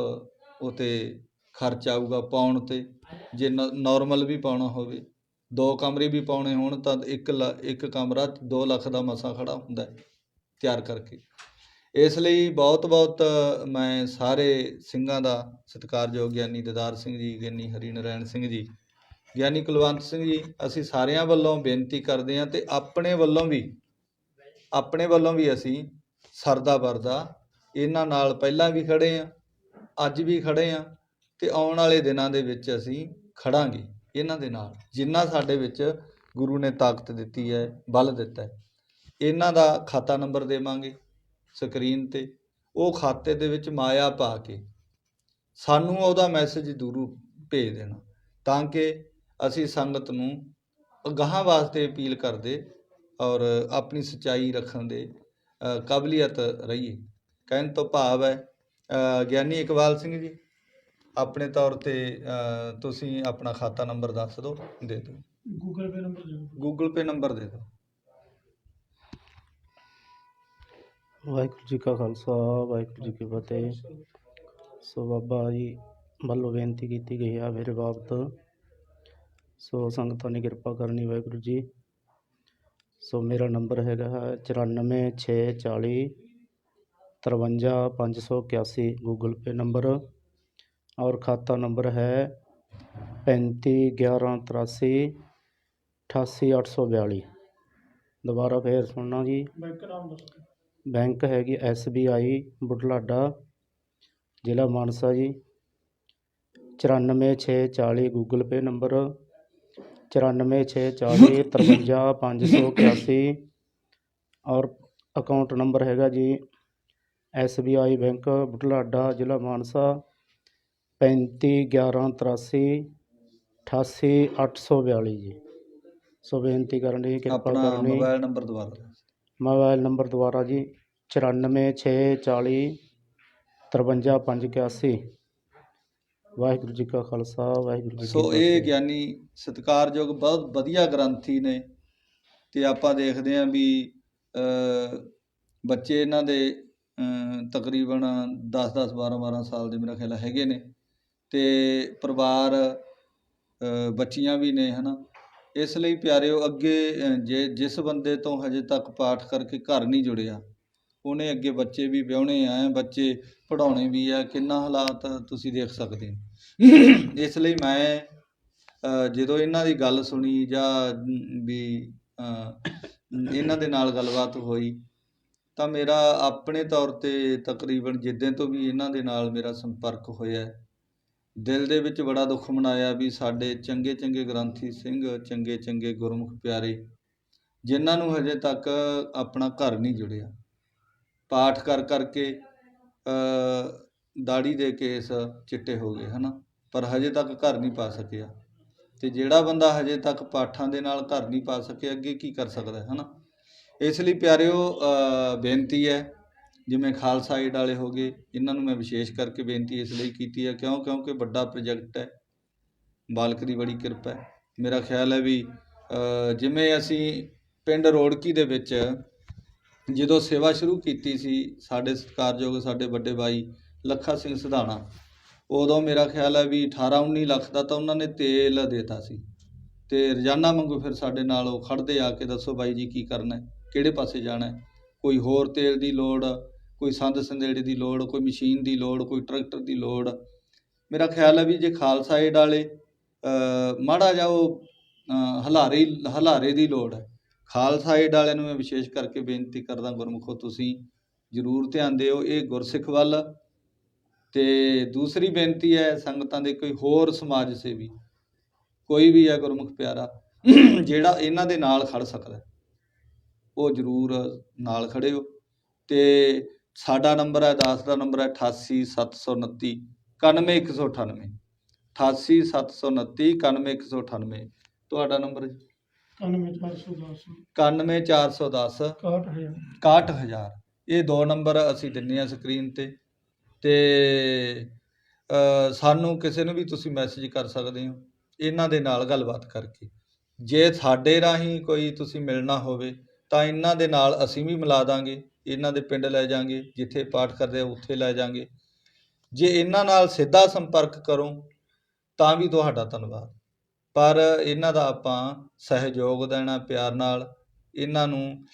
ਉਹ 'ਤੇ ਖਰਚ ਆਊਗਾ ਪਾਉਣ ਤੇ। ਜੇ ਨਾਰਮਲ ਵੀ ਪਾਉਣਾ ਹੋਵੇ, ਦੋ ਕਮਰੇ ਵੀ ਪਾਉਣੇ ਹੋਣ ਤਾਂ ਇੱਕ ਲ- ਇੱਕ ਕਮਰਾ 2 ਲੱਖ ਦਾ ਮਸਾ ਖੜਾ ਹੁੰਦਾ ਤਿਆਰ ਕਰਕੇ। ਇਸ ਲਈ ਬਹੁਤ ਬਹੁਤ ਮੈਂ ਸਾਰੇ ਸਿੰਘਾਂ ਦਾ ਸਤਿਕਾਰਯੋਗ ਗਿਆਨੀ ਦਦਾਰ ਸਿੰਘ ਜੀ, ਗਿਆਨੀ ਹਰੀ ਨਰਾਇਣ ਸਿੰਘ ਜੀ, ਗਿਆਨੀ ਕੁਲਵੰਤ ਸਿੰਘ ਜੀ, ਅਸੀਂ ਸਾਰਿਆਂ ਵੱਲੋਂ ਬੇਨਤੀ ਕਰਦੇ ਹਾਂ ਤੇ ਆਪਣੇ ਵੱਲੋਂ ਵੀ, ਆਪਣੇ ਵੱਲੋਂ ਵੀ ਅਸੀਂ ਸਰਦਾ ਵਰਦਾ ਇਹਨਾਂ ਨਾਲ ਪਹਿਲਾਂ ਵੀ ਖੜੇ ਆ ਅੱਜ ਵੀ ਖੜੇ ਆ ਤੇ ਆਉਣ ਵਾਲੇ ਦਿਨਾਂ ਦੇ ਵਿੱਚ ਅਸੀਂ ਖੜਾਂਗੇ ਇਹਨਾਂ ਦੇ ਨਾਲ, ਜਿੰਨਾ ਸਾਡੇ ਵਿੱਚ ਗੁਰੂ ਨੇ ਤਾਕਤ ਦਿੱਤੀ ਹੈ, ਬਲ ਦਿੱਤਾ ਹੈ। ਇਹਨਾਂ ਦਾ ਖਾਤਾ ਨੰਬਰ ਦੇਵਾਂਗੇ। ਸਕਰੀਨ ਤੇ ਉਹ ਖਾਤੇ ਦੇ ਵਿੱਚ ਮਾਇਆ ਪਾ ਕੇ ਸਾਨੂੰ ਉਹਦਾ ਮੈਸੇਜ ਦੂਰੂ ਭੇਜ ਦੇਣਾ ਤਾਂ ਕਿ ਅਸੀਂ ਸੰਗਤ ਨੂੰ ਅਗਾਹਾਂ ਵਾਸਤੇ ਅਪੀਲ ਕਰਦੇ ਔਰ ਆਪਣੀ ਸਚਾਈ ਰੱਖਣ ਦੇ ਕਾਬਲੀਅਤ ਰਹੀਏ। ਕਹਿਣ ਤੋਂ ਭਾਵ ਹੈ ਗਿਆਨੀ ਇਕਬਾਲ ਸਿੰਘ ਜੀ ਆਪਣੇ ਤੌਰ ਤੇ ਤੁਸੀਂ ਆਪਣਾ ਖਾਤਾ ਨੰਬਰ ਦੱਸ ਦਿਓ ਦੇ ਦਿਓ। ਗੂਗਲ ਪੇ ਨੰਬਰ ਦਿਓ ਗੂਗਲ ਪੇ ਨੰਬਰ ਦੇ ਦਿਓ। ਵਾਹਿਗੁਰੂ ਜੀ ਕਾ ਖਾਲਸਾ, ਵਾਹਿਗੁਰੂ ਜੀ ਕੀ ਫਤਿਹ। ਸੋ ਬਾਬਾ ਜੀ ਵੱਲੋਂ ਬੇਨਤੀ ਕੀਤੀ ਗਈ ਆ ਮੇਰੇ ਬਾਬਤ। ਸੋ ਸੰਗਤਾਂ ਨੇ ਕਿਰਪਾ ਕਰਨੀ ਵਾਹਿਗੁਰੂ ਜੀ। ਸੋ ਮੇਰਾ ਨੰਬਰ ਹੈਗਾ ਹੈ 94640 53581 ਗੂਗਲ ਪੇ ਨੰਬਰ। ਔਰ ਖਾਤਾ ਨੰਬਰ ਹੈ 351183 88842 ਦੁਬਾਰਾ ਫੇਰ ਸੁਣਨਾ ਜੀ। ਬੈਂਕ ਹੈਗੀ ਐਸ ਬੀ ਆਈ ਬੁਢਲਾਡਾ ਜ਼ਿਲ੍ਹਾ ਮਾਨਸਾ ਜੀ। ਚੁਰਾਨਵੇਂ ਛੇ ਚਾਲੀ ਗੂਗਲ ਪੇ ਨੰਬਰ ਚੁਰਾਨਵੇਂ ਛੇ ਚਾਲੀ ਤਰਵੰਜਾ ਪੰਜ ਸੌ ਇਕਿਆਸੀ ਔਰ ਅਕਾਊਂਟ ਨੰਬਰ ਹੈਗਾ ਜੀ S B I bank Budhlada ਜ਼ਿਲ੍ਹਾ ਮਾਨਸਾ ਪੈਂਤੀ ਗਿਆਰਾਂ ਤਰਾਸੀ ਅਠਾਸੀ ਅੱਠ ਸੌ ਬਿਆਲੀ ਜੀ। ਸੋ ਬੇਨਤੀ ਕਰਨ ਦੀ ਕਿਰਪਾ ਆਪਣਾ ਕਰਨੀ। ਮੋਬਾਈਲ ਨੰਬਰ ਦੁਬਾਰਾ। ਮੋਬਾਈਲ ਨੰਬਰ ਦੁਬਾਰਾ ਜੀ ਚੁਰਾਨਵੇਂ ਛੇ ਚਾਲੀ ਤਰਵੰਜਾ ਪੰਜ ਇਕਿਆਸੀ ਵਾਹਿਗੁਰੂ ਜੀ ਕਾ ਖਾਲਸਾ ਵਾਹਿਗੁਰੂ ਜੀ ਕੀ ਸੋ ਇਹ ਗਿਆਨੀ ਸਤਿਕਾਰਯੋਗ ਬਹੁਤ ਵਧੀਆ ਗ੍ਰੰਥੀ ਨੇ ਤੇ ਆਪਾਂ ਦੇਖਦੇ ਹਾਂ ਵੀ ਅ, ਬੱਚੇ ਇਹਨਾਂ ਦੇ ਤਕਰੀਬਨ 10 10 12 12 ਸਾਲ ਦੇ ਮੇਰਾ ਖਿਆਲ ਹੈਗੇ ਨੇ ਤੇ ਪਰਿਵਾਰ ਬੱਚੀਆਂ ਵੀ ਨੇ ਹਨਾ? ਇਸ ਲਈ ਪਿਆਰਿਓ, ਅੱਗੇ ਜੇ ਜਿਸ ਬੰਦੇ ਤੋਂ ਹਜੇ ਤੱਕ ਪਾਠ ਕਰਕੇ ਘਰ ਨਹੀਂ ਜੁੜਿਆ, ਉਹਨੇ ਅੱਗੇ ਬੱਚੇ ਵੀ ਵਿਆਹੁਣੇ ਆ, ਬੱਚੇ ਪੜਾਉਣੇ ਵੀ ਆ, ਕਿੰਨਾ ਹਾਲਾਤ ਤੁਸੀਂ ਦੇਖ ਸਕਦੇ ਹੋ। ਇਸ ਲਈ ਮੈਂ ਜਦੋਂ ਇਹਨਾਂ ਦੀ ਗੱਲ ਸੁਣੀ ਜਾਂ ਵੀ ਇਹਨਾਂ ਦੇ ਨਾਲ ਗੱਲਬਾਤ ਹੋਈ, ਤਾਂ ਮੇਰਾ ਆਪਣੇ ਤੌਰ ਤੇ ਤਕਰੀਬਨ ਜਿੱਦਾਂ ਤੋਂ ਵੀ ਇਹਨਾਂ ਦੇ ਨਾਲ ਮੇਰਾ ਸੰਪਰਕ ਹੋਇਆ ਦਿਲ ਦੇ ਵਿੱਚ ਬੜਾ ਦੁੱਖ ਮਨਾਇਆ ਵੀ ਸਾਡੇ ਚੰਗੇ ਚੰਗੇ ਗ੍ਰੰਥੀ ਸਿੰਘ ਚੰਗੇ ਚੰਗੇ ਗੁਰਮੁਖ ਪਿਆਰੇ ਜਿਨ੍ਹਾਂ ਨੂੰ ਹਜੇ ਤੱਕ ਆਪਣਾ ਘਰ ਨਹੀਂ ਜੁੜਿਆ। ਪਾਠ ਕਰ ਕਰਕੇ ਦਾੜੀ ਦੇ ਕੇਸ ਚਿੱਟੇ ਹੋ ਗਏ ਹਨਾ? ਪਰ ਹਜੇ ਤੱਕ ਘਰ ਨਹੀਂ ਪਾ ਸਕਿਆ। ਤੇ ਜਿਹੜਾ ਬੰਦਾ ਹਜੇ ਤੱਕ ਪਾਠਾਂ ਦੇ ਨਾਲ ਘਰ ਨਹੀਂ ਪਾ ਸਕਿਆ ਅੱਗੇ ਕੀ ਕਰ ਸਕਦਾ ਹੈ ਹਨਾ? ਇਸ ਲਈ ਪਿਆਰਿਓ ਅ, ਬੇਨਤੀ ਹੈ ਜਿਵੇਂ ਖਾਲਸਾ ਏਡ ਵਾਲੇ ਹੋ ਗਏ, ਇਹਨਾਂ ਨੂੰ ਮੈਂ ਵਿਸ਼ੇਸ਼ ਕਰਕੇ ਬੇਨਤੀ ਇਸ ਲਈ ਕੀਤੀ ਹੈ, ਕਿਉਂ? ਕਿਉਂਕਿ ਵੱਡਾ ਪ੍ਰੋਜੈਕਟ ਹੈ, ਬਾਲਕ ਦੀ ਬੜੀ ਕਿਰਪਾ ਹੈ। ਮੇਰਾ ਖਿਆਲ ਹੈ ਵੀ ਜਿਵੇਂ ਅਸੀਂ ਪਿੰਡ ਰੋੜਕੀ ਦੇ ਵਿੱਚ ਜਦੋਂ ਸੇਵਾ ਸ਼ੁਰੂ ਕੀਤੀ ਸੀ, ਸਾਡੇ ਸਤਿਕਾਰਯੋਗ ਸਾਡੇ ਵੱਡੇ ਭਾਈ ਲੱਖਾ ਸਿੰਘ ਸਿਧਾਣਾ, ਉਦੋਂ ਮੇਰਾ ਖਿਆਲ ਹੈ ਵੀ 18 19 ਲੱਖ ਦਾ ਤਾਂ ਉਹਨਾਂ ਨੇ ਤੇਲ ਦੇਤਾ ਸੀ। ਤੇ ਰੋਜ਼ਾਨਾ ਵਾਂਗੂ ਫਿਰ ਸਾਡੇ ਨਾਲ ਉਹ ਖੜਦੇ ਆ ਕੇ ਦੱਸੋ ਬਾਈ ਜੀ ਕੀ ਕਰਨਾ ਹੈ, ਕਿਹੜੇ ਪਾਸੇ ਜਾਣਾ ਹੈ? ਕੋਈ ਹੋਰ ਤੇਲ ਦੀ ਲੋੜ ਕੋਈ ਸੰਦ ਸੰਦੇੜੇ ਦੀ ਲੋੜ, ਕੋਈ ਮਸ਼ੀਨ ਦੀ ਲੋੜ, ਕੋਈ ਟਰੈਕਟਰ ਦੀ ਲੋੜ। ਮੇਰਾ ਖਿਆਲ ਹੈ ਵੀ ਜੇ ਖਾਲਸਾ ਏਡ ਵਾਲੇ ਮਾੜਾ ਜਿਹਾ ਉਹ ਹਲਾਰੇ ਹਲਾਰੇ ਦੀ ਲੋੜ ਹੈ। ਖਾਲਸਾ ਏਡ ਵਾਲਿਆਂ ਨੂੰ ਮੈਂ ਵਿਸ਼ੇਸ਼ ਕਰਕੇ ਬੇਨਤੀ ਕਰਦਾ ਗੁਰਮੁਖੋ, ਤੁਸੀਂ ਜ਼ਰੂਰ ਧਿਆਨ ਦਿਓ ਇਹ ਗੁਰਸਿੱਖ ਵੱਲ। ਤੇ ਦੂਸਰੀ ਬੇਨਤੀ ਹੈ ਸੰਗਤਾਂ ਦੇ ਕੋਈ ਹੋਰ ਸਮਾਜ ਸੇਵੀ, ਕੋਈ ਵੀ ਹੈ ਗੁਰਮੁਖ ਪਿਆਰਾ, ਜਿਹੜਾ ਇਹਨਾਂ ਦੇ ਨਾਲ ਖੜ ਸਕਦਾ ਉਹ ਜ਼ਰੂਰ ਨਾਲ ਖੜੇ ਹੋ। ਤੇ ਸਾਡਾ ਨੰਬਰ ਹੈ ਦਾਸ ਦਾ ਨੰਬਰ ਹੈ 88729 91198 88729 91198 ਤੁਹਾਡਾ ਨੰਬਰ ਜੀ? 99410 91410 61000 61000 ਇਹ ਦੋ ਨੰਬਰ ਅਸੀਂ ਦਿੰਨੇ ਆ ਸਕਰੀਨ ਤੇ। ਤੇ ਸਾਨੂੰ ਕਿਸੇ ਨੂੰ ਵੀ ਤੁਸੀਂ ਮੈਸੇਜ ਕਰ ਸਕਦੇ ਹੋ। ਇਹਨਾਂ ਦੇ ਨਾਲ ਗੱਲਬਾਤ ਕਰਕੇ। ਜੇ ਸਾਡੇ ਰਾਹੀਂ ਕੋਈ ਤੁਸੀਂ ਮਿਲਣਾ ਹੋਵੇ ਤਾਂ ਇਹਨਾਂ ਦੇ ਨਾਲ ਅਸੀਂ ਵੀ ਮਿਲਾ ਦਾਂਗੇ। ਇਹਨਾਂ ਦੇ ਪਿੰਡ ਲੈ ਜਾਾਂਗੇ, ਜਿੱਥੇ ਪਾਠ ਕਰਦੇ ਆ, ਉੱਥੇ ਲੈ ਜਾਾਂਗੇ। ਜੇ ਇਹਨਾਂ ਨਾਲ ਸਿੱਧਾ ਸੰਪਰਕ ਕਰੋ, ਤਾਂ ਵੀ ਤੁਹਾਡਾ ਧੰਨਵਾਦ। ਪਰ ਇਹਨਾਂ ਦਾ ਆਪਾਂ ਸਹਿਯੋਗ ਦੇਣਾ, ਪਿਆਰ ਨਾਲ ਇਹਨਾਂ ਨੂੰ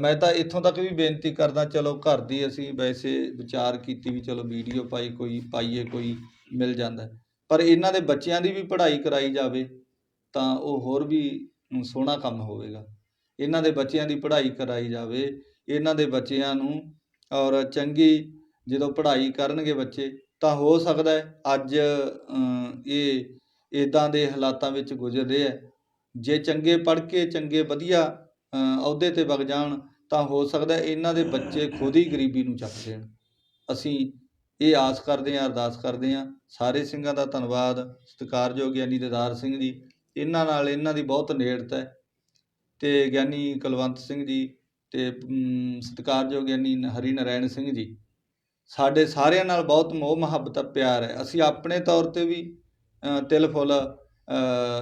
ਮੈਂ ਤਾਂ ਇੱਥੋਂ ਤੱਕ ਵੀ ਬੇਨਤੀ ਕਰਦਾ, ਚਲੋ ਘਰ ਦੀ ਅਸੀਂ ਵੈਸੇ ਵਿਚਾਰ ਕੀਤੀ ਵੀ ਚਲੋ ਵੀਡੀਓ ਪਾਈ, ਕੋਈ ਪਾਈਏ, ਕੋਈ ਮਿਲ ਜਾਂਦਾ। ਪਰ ਇਹਨਾਂ ਦੇ ਬੱਚਿਆਂ ਦੀ ਵੀ ਪੜ੍ਹਾਈ ਕਰਾਈ ਜਾਵੇ, ਤਾਂ ਉਹ ਹੋਰ ਵੀ ਸੋਹਣਾ ਕੰਮ ਹੋਵੇਗਾ। ਇਹਨਾਂ ਦੇ ਬੱਚਿਆਂ ਦੀ ਪੜ੍ਹਾਈ ਕਰਾਈ ਜਾਵੇ ਇਹਨਾਂ ਦੇ ਬੱਚਿਆਂ ਨੂੰ ਔਰ ਚੰਗੀ ਜਦੋਂ ਪੜ੍ਹਾਈ ਕਰਨਗੇ ਬੱਚੇ, ਤਾਂ ਹੋ ਸਕਦਾ ਹੈ ਅੱਜ ਇਹ ਇਦਾਂ ਦੇ ਹਾਲਾਤਾਂ ਵਿੱਚ ਗੁਜ਼ਰਦੇ ਹੈ। ਜੇ ਚੰਗੇ ਪੜ੍ਹ ਕੇ ਚੰਗੇ ਵਧੀਆ ਅਹੁਦੇ ਤੇ ਵਗ ਜਾਣ, ਤਾਂ ਹੋ ਸਕਦਾ ਇਹਨਾਂ ਦੇ ਬੱਚੇ ਖੁਦ ਹੀ ਗਰੀਬੀ ਨੂੰ ਚੱਕ ਦੇਣ। ਅਸੀਂ ਇਹ ਆਸ ਕਰਦੇ ਹਾਂ, ਅਰਦਾਸ ਕਰਦੇ ਹਾਂ। ਸਾਰੇ ਸਿੰਘਾਂ ਦਾ ਧੰਨਵਾਦ ਸਤਿਕਾਰਯੋਗ ਗਿਆਨੀ ਦਿਦਾਰ ਸਿੰਘ ਜੀ। ਇਹਨਾਂ ਨਾਲ ਇਹਨਾਂ ਦੀ ਬਹੁਤ ਨੇੜਤਾ ਹੈ। ਤੇ ਗਿਆਨੀ ਕੁਲਵੰਤ ਸਿੰਘ ਜੀ ਤੇ ਸਤਿਕਾਰਯੋਗ ਗਿਆਨੀ ਹਰੀ ਨਾਰਾਇਣ ਸਿੰਘ ਜੀ, ਸਾਡੇ ਸਾਰਿਆਂ ਨਾਲ ਬਹੁਤ ਮੋਹ ਮੁਹੱਬਤ ਪਿਆਰ ਹੈ। ਅਸੀਂ ਆਪਣੇ ਤੌਰ ਤੇ ਵੀ ਤਿਲ ਫੁੱਲ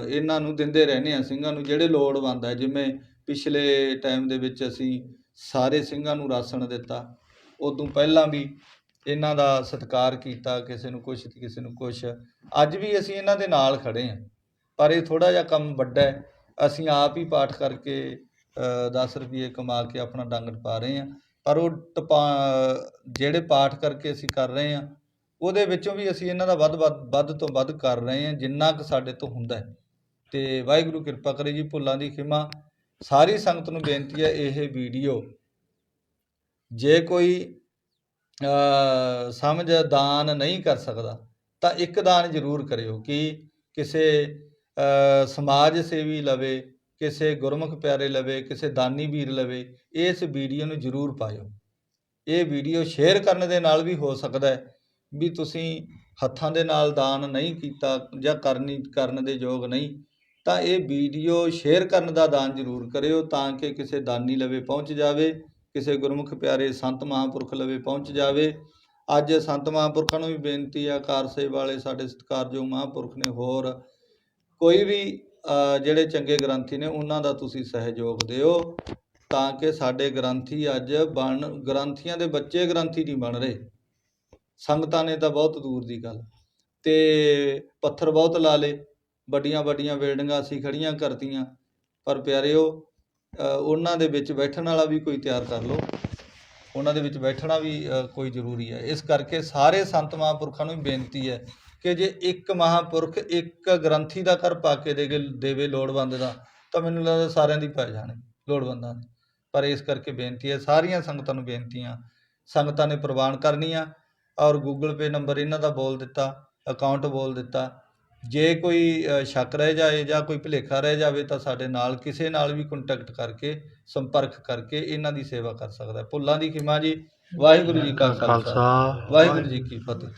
ਇਹਨਾਂ ਨੂੰ ਦਿੰਦੇ ਰਹਿੰਦੇ ਹਾਂ, ਸਿੰਘਾਂ ਨੂੰ ਜਿਹੜੇ ਲੋੜਵੰਦ ਹੈ ਜਿਵੇਂ ਪਿਛਲੇ ਟਾਈਮ ਦੇ ਵਿੱਚ ਅਸੀਂ ਸਾਰੇ ਸਿੰਘਾਂ ਨੂੰ ਰਾਸ਼ਨ ਦਿੱਤਾ। ਉਦੋਂ ਪਹਿਲਾਂ ਵੀ ਇਹਨਾਂ ਦਾ ਸਤਿਕਾਰ ਕੀਤਾ, ਕਿਸੇ ਨੂੰ ਕੁਛ ਤੇ ਕਿਸੇ ਨੂੰ ਕੁਛ। ਅੱਜ ਵੀ ਅਸੀਂ ਇਹਨਾਂ ਦੇ ਨਾਲ ਖੜੇ ਹਾਂ। ਪਰ ਇਹ ਥੋੜਾ ਜਿਹਾ ਕੰਮ ਵੱਡਾ ਹੈ। ਅਸੀਂ ਆਪ ਹੀ ਪਾਠ ਕਰਕੇ 10 ਰੁਪਏ ਕਮਾ ਕੇ ਆਪਣਾ ਡੰਗ ਟਪਾ ਰਹੇ ਹਾਂ। ਪਰ ਉਹ ਟਪਾ, ਜਿਹੜੇ ਪਾਠ ਕਰਕੇ ਅਸੀਂ ਕਰ ਰਹੇ ਹਾਂ, ਉਹਦੇ ਵਿੱਚੋਂ ਵੀ ਅਸੀਂ ਇਹਨਾਂ ਦਾ ਵੱਧ ਵੱਧ ਵੱਧ ਤੋਂ ਵੱਧ ਕਰ ਰਹੇ ਹਾਂ, ਜਿੰਨਾ ਕੁ ਸਾਡੇ ਤੋਂ ਹੁੰਦਾ ਹੈ। ਤੇ ਵਾਹਿਗੁਰੂ ਕਿਰਪਾ ਕਰੇ ਜੀ, ਭੁੱਲਾਂ ਦੀ ਖਿਮਾ। ਸਾਰੀ ਸੰਗਤ ਨੂੰ ਬੇਨਤੀ ਹੈ, ਇਹ ਵੀਡੀਓ ਜੇ ਕੋਈ ਸਮਝ, ਦਾਨ ਨਹੀਂ ਕਰ ਸਕਦਾ, ਤਾਂ ਇੱਕ ਦਾਨ ਜ਼ਰੂਰ ਕਰਿਓ ਕਿ ਕਿਸੇ ਸਮਾਜ ਸੇਵੀ ਲਵੇ ਕਿਸੇ ਗੁਰਮੁਖ ਪਿਆਰੇ ਲਵੇ, ਕਿਸੇ ਦਾਨੀ ਵੀਰ ਲਵੇ, ਇਸ ਵੀਡੀਓ ਨੂੰ ਜ਼ਰੂਰ ਪਾਇਓ। ਇਹ ਵੀਡੀਓ ਸ਼ੇਅਰ ਕਰਨ ਦੇ ਨਾਲ ਵੀ ਹੋ ਸਕਦਾ ਹੈ ਵੀ ਤੁਸੀਂ ਹੱਥਾਂ ਦੇ ਨਾਲ ਦਾਨ ਨਹੀਂ ਕੀਤਾ ਜਾਂ ਕਰਨੀ ਕਰਨ ਦੇ ਯੋਗ ਨਹੀਂ, ਤਾਂ ਇਹ ਵੀਡੀਓ ਸ਼ੇਅਰ ਕਰਨ ਦਾ ਦਾਨ ਜ਼ਰੂਰ ਕਰਿਓ ਤਾਂ ਕਿ ਕਿਸੇ ਦਾਨੀ ਲਵੇ ਪਹੁੰਚ ਜਾਵੇ, ਕਿਸੇ ਗੁਰਮੁਖ ਪਿਆਰੇ ਸੰਤ ਮਹਾਂਪੁਰਖ ਲਵੇ ਪਹੁੰਚ ਜਾਵੇ। ਅੱਜ ਸੰਤ ਮਹਾਂਪੁਰਖਾਂ ਨੂੰ ਵੀ ਬੇਨਤੀ ਆ ਕਾਰ ਸੇਵਾ ਵਾਲੇ, ਸਾਡੇ ਸਤਿਕਾਰਯੋਗ ਮਹਾਂਪੁਰਖ ਨੇ ਹੋਰ ਕੋਈ ਵੀ ਜਿਹੜੇ ਚੰਗੇ ਗ੍ਰੰਥੀ ਨੇ, ਉਹਨਾਂ ਦਾ ਤੁਸੀਂ ਸਹਿਯੋਗ ਦਿਓ ਤਾਂ ਕਿ ਸਾਡੇ ਗ੍ਰੰਥੀ ਅੱਜ ਬਣ, ਗ੍ਰੰਥੀਆਂ ਦੇ ਬੱਚੇ ਗ੍ਰੰਥੀ ਨਹੀਂ ਬਣ ਰਹੇ। ਸੰਗਤਾਂ ਨੇ ਤਾਂ ਬਹੁਤ ਦੂਰ ਦੀ ਗੱਲ। ਤੇ ਪੱਥਰ ਬਹੁਤ ਲਾ ਲਏ, ਵੱਡੀਆਂ ਵੱਡੀਆਂ ਬਿਲਡਿੰਗਾਂ ਅਸੀਂ ਖੜੀਆਂ ਕਰਤੀਆਂ। ਪਰ ਪਿਆਰਿਓ ਉਹਨਾਂ ਦੇ ਵਿੱਚ ਬੈਠਣ ਵਾਲਾ ਵੀ ਕੋਈ ਤਿਆਰ ਕਰ ਲਓ। ਉਹਨਾਂ ਦੇ ਵਿੱਚ ਬੈਠਣਾ ਵੀ ਕੋਈ ਜ਼ਰੂਰੀ ਹੈ। ਇਸ ਕਰਕੇ ਸਾਰੇ ਸੰਤ ਮਹਾਂਪੁਰਖਾਂ ਨੂੰ ਵੀ ਬੇਨਤੀ ਹੈ ਕਿ ਜੇ ਇੱਕ ਮਹਾਂਪੁਰਖ ਇੱਕ ਗ੍ਰੰਥੀ ਦਾ ਘਰ ਪਾ ਕੇ ਦੇਗੇ ਦੇਵੇ ਲੋੜਵੰਦ ਦਾ ਤਾਂ ਮੈਨੂੰ ਲੱਗਦਾ ਸਾਰਿਆਂ ਦੀ ਪੈ ਜਾਣੇ ਲੋੜਵੰਦਾਂ ਦੇ। ਪਰ ਇਸ ਕਰਕੇ ਬੇਨਤੀ ਹੈ ਸਾਰੀਆਂ ਸੰਗਤਾਂ ਨੂੰ ਬੇਨਤੀਆਂ ਸੰਗਤਾਂ ਨੇ ਪ੍ਰਵਾਨ ਕਰਨੀਆਂ ਔਰ ਗੂਗਲ ਪੇ ਨੰਬਰ ਇਹਨਾਂ ਦਾ ਬੋਲ ਦਿੱਤਾ ਅਕਾਊਂਟ ਬੋਲ ਦਿੱਤਾ। ਜੇ ਕੋਈ ਸ਼ੱਕ ਰਹਿ ਜਾਏ ਜਾਂ ਕੋਈ ਭੁਲੇਖਾ ਰਹਿ ਜਾਵੇ ਤਾਂ ਸਾਡੇ ਨਾਲ ਕਿਸੇ ਨਾਲ ਵੀ ਕੰਟੈਕਟ ਕਰਕੇ ਸੰਪਰਕ ਕਰਕੇ ਇਹਨਾਂ ਦੀ ਸੇਵਾ ਕਰ ਸਕਦਾ। ਹੈ ਭੁੱਲਾਂ ਦੀ ਖਿਮਾ ਜੀ ਵਾਹਿਗੁਰੂ ਜੀ ਕਾ ਖਾਲਸਾ। ਵਾਹਿਗੁਰੂ ਜੀ ਕੀ ਫਤਿਹ।